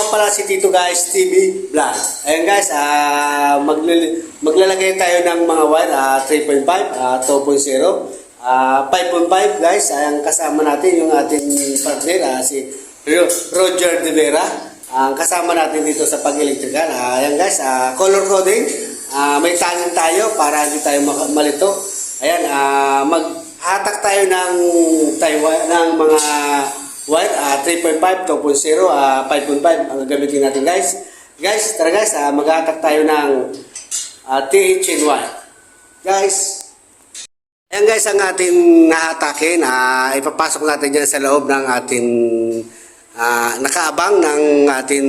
nga pala si Tito guys, TV Vlog. Ayan guys, ah maglil- maglalagay tayo ng mga wire, ah 3.5, ah 2.0, ah 5.5 guys. Ayan kasama natin yung ating partner, ah, si Ro- Roger De Vera. Ang kasama natin dito sa pag-electrical. Ah, ayan guys, ah color coding. Ah may tanging tayo para hindi tayo malito. Ayan, ah maghatak tayo ng, tayo, ng mga ah 3.5, 2.0, ah 5.5 ang gagamitin natin guys. Guys, tara guys, ah maghatak tayo ng ah THN wire. Guys, ayan guys ang ating nahatakin. ah ipapasok natin dyan sa loob ng ating ah nakaabang ng ating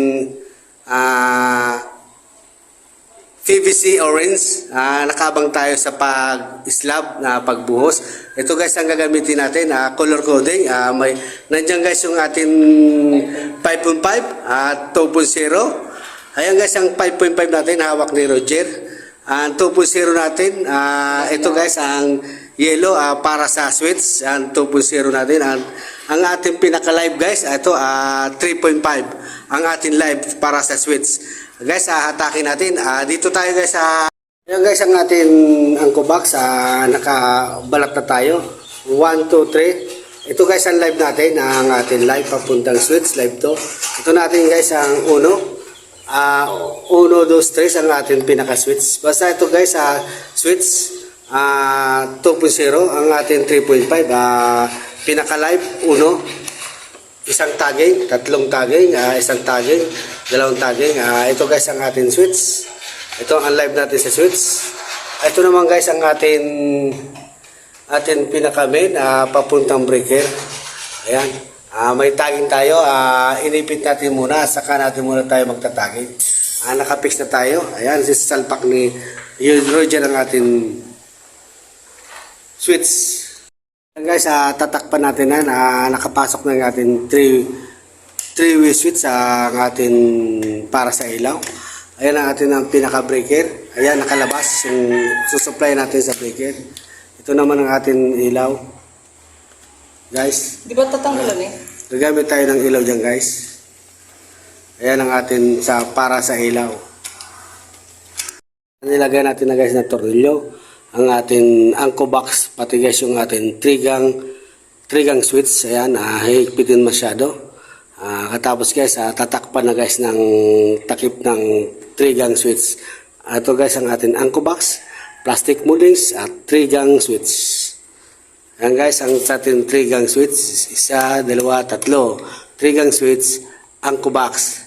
ah PVC orange. Ah, nakabang tayo sa pag-slab na pagbuhos. Ito guys ang gagamitin natin, ah, color coding. Ah, may nandiyan guys yung ating 5.5 at 2.0. Ayan guys ang 5.5 natin hawak ni Roger. Ang 2.0 natin, ah, ito guys ang yellow ah, para sa switch. Ang 2.0 natin. Ang, ang ating pinaka-live guys, ito ah, 3.5. Ang ating live para sa switch. Guys, ah, hatakin natin. Ah, dito tayo guys sa... Ayan guys, ang ating angko box. Ah, nakabalat na tayo. 1, 2, 3. Ito guys ang live natin. Ang ating live papuntang switch. Live to. Ito natin guys ang uno. Ah, uno, dos, tres ang ating pinaka-switch. Basta ito guys, ah, switch ah 2.0 ang ating 3.5 ah pinaka-live uno isang tagging, tatlong tagging, ah, isang tagging, dalawang tagging. Ah, ito guys ang ating switch. Ito ang live natin sa switch. Ito naman guys ang ating ating pinaka main ah, papuntang breaker. Ayan. Ah, may tagging tayo. Ah, inipit natin muna. Saka natin muna tayo magtataging. Ah, nakapix na tayo. Ayan, si salpak ni Roger ang ating switch. Ayan guys, ah, tatakpan natin na na nakapasok na yung ating 3 three-way switch sa ang ating para sa ilaw. Ayan ang ating ang pinaka-breaker. Ayan, nakalabas yung susupply natin sa breaker. Ito naman ang ating ilaw. Guys, Di ba tatanggalan eh? gagamit tayo ng ilaw dyan guys. Ayan ang ating sa para sa ilaw. Nilagay natin na guys na tornilyo. Ang ating angko box, pati guys yung ating trigang trigang switch. Ayan, ah, higpitin masyado. Ah, katapos guys, ah, tatakpan na guys ng takip ng trigang switch. Ah, Ito guys ang ating angko box, plastic moldings at trigang switch. Ayan guys, ang sa ating trigang switch, isa, dalawa, tatlo. Trigang switch, angko box.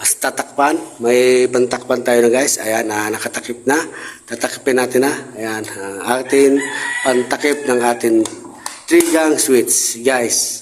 As tatakpan, may pantakpan tayo na guys. Ayan, ah, nakatakip na. Tatakipin natin na. Ayan, ah, ating pantakip ng ating trigang switch, guys.